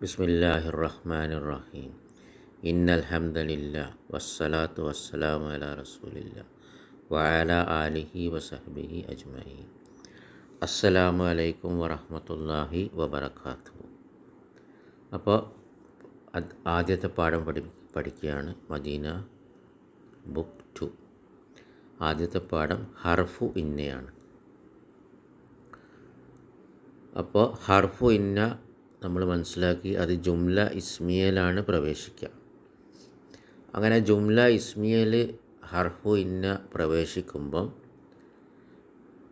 ബിസ്മില്ലാഹി റഹ്മാൻ റഹീം ഇന്നൽഹംദലില്ല വസ്സലാത്തു വസ്സലാം അല റസൂലില്ല വാല ആലിഹി വസഹബിഹി അജ്മഹി അസ്സലാമു അലൈക്കും വറഹമത്തല്ലാഹി വബർക്കാത്തു അപ്പോൾ ആദ്യത്തെ പാഠം പഠി പഠിക്കുകയാണ് മദീന ബുക്ക് ടു. ആദ്യത്തെ പാഠം ഹർഫു ഇന്നയാണ്. അപ്പോൾ ഹർഫു ഇന്ന നമ്മൾ മനസ്സിലാക്കി അത് ജുംല ഇസ്മിയയിലാണ് പ്രവേശിക്കുക. അങ്ങനെ ജുംല ഇസ്മിയൽ ഹർഫു ഇന്ന പ്രവേശിക്കുമ്പം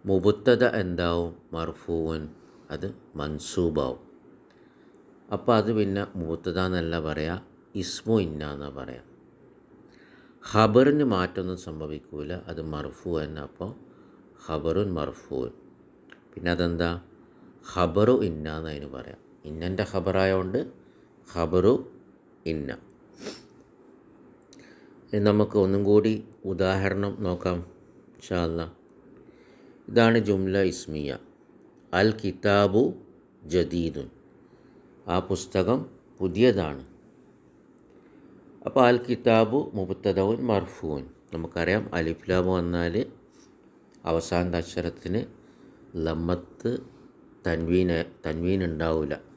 മുബുത്തത എന്താവും? മർഫൂവൻ അത് മൻസൂബാവും. അപ്പോൾ അത് പിന്നെ മുബുത്തത എന്നല്ല പറയാം ഇസ്മു ഇന്ന എന്ന് പറയാം. ഖബറിന് മാറ്റമൊന്നും സംഭവിക്കൂല അത് മർഫു തന്നെ അപ്പോൾ ഖബറുൻ പിന്നെ അതെന്താ? ഖബറു ഇന്ന എന്നതിന് പറയാം. ഇന്നന്റെ ഖബറായതുകൊണ്ട് ഖബറു ഇന്ന. നമുക്ക് ഒന്നും കൂടി ഉദാഹരണം നോക്കാം ഷാല്ല ഇതാണ് ജുംല ഇസ്മിയ. അൽ കിതാബു ജദീദുൻ. ആ പുസ്തകം പുതിയതാണ്. അപ്പോൾ അൽ കിതാബു മുബത്തദവും മർഫൂൻ. നമുക്കറിയാം അലിഫ്ലാബ് വന്നാൽ അവസാനത്തെ അക്ഷരത്തിന് ലമ്മത്ത് തൻവീന തൻവീൻ ഉണ്ടാവില്ല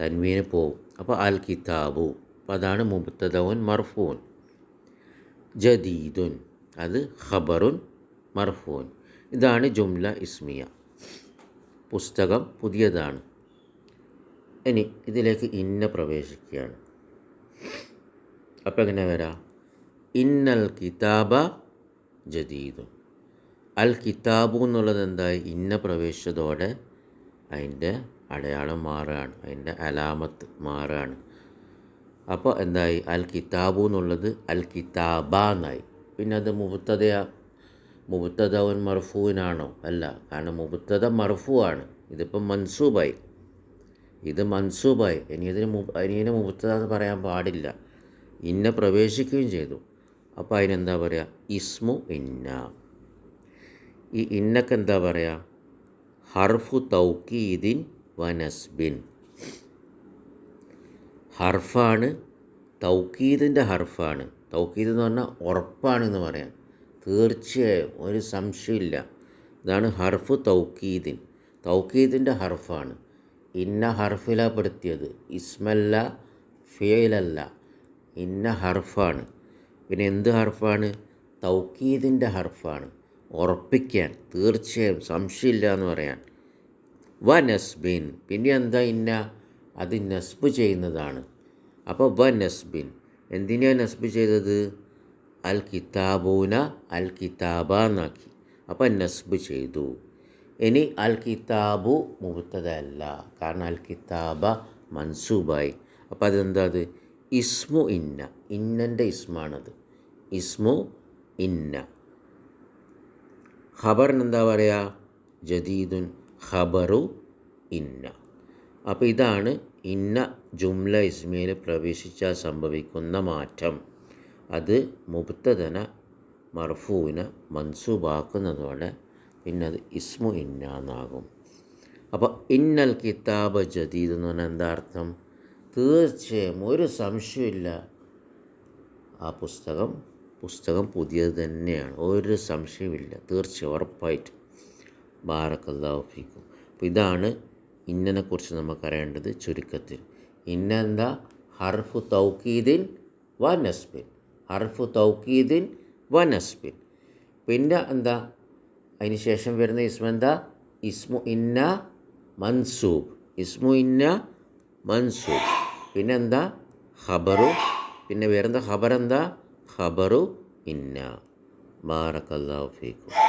തൻവീന് പോവും. അപ്പോൾ അൽ കിതാബു അപ്പോൾ അതാണ് മുബത്തദവുൻ മർഫൂൻ. ജദീദുൻ. അത് ഖബറുൻ മർഫൂൻ. ഇതാണ് ജുംല ഇസ്മിയ. പുസ്തകം പുതിയതാണ്. ഇനി ഇതിലേക്ക് ഇന്ന പ്രവേശിക്കുകയാണ്. അപ്പോൾ എങ്ങനെ വരാം? ഇന്നൽ കിതാബ ജദീദു അൽ കിതാബു എന്നുള്ളത് എന്തായി? ഇന്ന പ്രവേശിച്ചതോടെ അതിന്റെ അടയാളം മാറുകയാണ് അതിന്റെ അലാമത്ത് മാറുകയാണ്. അപ്പോൾ എന്തായി? അൽ കിതാബു എന്നുള്ളത് അൽ കിതാബ എന്നായി. പിന്നെ അത് മുബത്തതയാ മുബത്തതവൻ മർഫൂവിനാണോ അല്ല കാരണം മുബത്തത മർഫുവാണ് ഇതിപ്പം മൻസൂബായി. ഇത് മൻസൂബായി. ഇനി ഇതിന് മു ഇനി മുബത്തത എന്ന് പറയാൻ പാടില്ല. ഇന്ന പ്രവേശിക്കുകയും ചെയ്തു. അപ്പോൾ അതിനെന്താ പറയുക ഇസ്മു ഇന്ന. ഈ ഇന്നക്കെന്താ പറയുക ഹർഫു തൗക്കീദിൻ വനസ്ബിൻ ഹർഫാണ് തൗക്കീദിന്റെ ഹർഫാണ്. തൗക്കീദ് എന്ന് പറഞ്ഞാൽ ഉറപ്പാണെന്ന് പറയാം. തീർച്ചയായും ഒരു സംശയമില്ല. ഇതാണ് ഹർഫ് തൗക്കീദിൻ. തൗക്കീദിന്റെ ഹർഫാണ്. ഇന്ന ഹർഫില ഹർഫിലപ്പെടുത്തിയത് ഇസ്മല്ല ഫിയലല്ല. ഇന്ന ഹർഫാണ്. പിന്നെ എന്ത് ഹർഫാണ്? തൗക്കീദിന്റെ ഹർഫാണ്. ഉറപ്പിക്കാൻ തീർച്ചയായും. സംശയമില്ല എന്ന് പറയാൻ. വ നസ്ബിൻ. പിന്നെ എന്താ ഇന്ന? അത് നസ്ബ് ചെയ്യുന്നതാണ്. അപ്പോൾ വ നസ്ബിൻ. എന്തിനാണ് നസ്ബ് ചെയ്തത്? അൽ കിതാബൂന അൽ കിതാബ എന്നാക്കി അപ്പം നസ്ബ് ചെയ്തു. ഇനി അൽ കിതാബു മുബത്തതല്ല. കാരണം അൽ കിതാബ മൻസൂബായി. അപ്പോൾ അതെന്താ അത്? ഇസ്മു ഇന്ന. ഇന്നന്റെ ഇസ്മാണത്. ഇസ്മു ഇന്ന. ഖബറിന് എന്താ പറയുക ജദീദുൻ ഖബറു ഇന്ന. അപ്പോൾ ഇതാണ് ഇന്ന ജുംല ഇസ്മയിൽ പ്രവേശിച്ചാൽ സംഭവിക്കുന്ന മാറ്റം. അത് മുബ്തദന മർഫൂവിനെ മൻസൂബാക്കുന്നതോടെ പിന്നെ അത് ഇസ്മു ഇന്ന എന്നാകും. അപ്പോൾ ഇന്നൽ കിതാബ് ജദീദ് എന്ന് പറഞ്ഞാൽ എന്താ അർത്ഥം? തീർച്ചയായും ഒരു സംശയമില്ല ആ പുസ്തകം പുസ്തകം പുതിയത് തന്നെയാണ്. ഒരു സംശയമില്ല തീർച്ചയായും ഉറപ്പായിട്ടും. ബാറക്കല്ലാഫിക്കും അപ്പോൾ ഇതാണ് ഇന്നനെക്കുറിച്ച് നമുക്കറിയേണ്ടത് ചുരുക്കത്തിൽ. ഇന്നെന്താ? ഹർഫു തൗക്കീദിൻ വ നസ്ബിൻ. ഹർഫു തൗക്കീദിൻ വ നസ്ബിൻ. പിന്നെ എന്താ? അതിന് ശേഷം വരുന്ന ഇസ്മ എന്താ? ഇസ്മു ഇന്ന മൻസൂബ്. ഇസ്മു ഇന്ന മൻസൂബ്. പിന്നെന്താ ഖബറു. പിന്നെ വരുന്ന ഖബർ എന്താ ഖബറു ഇന്ന. ബാറക്കല്ലാഹു ഫീക്കും.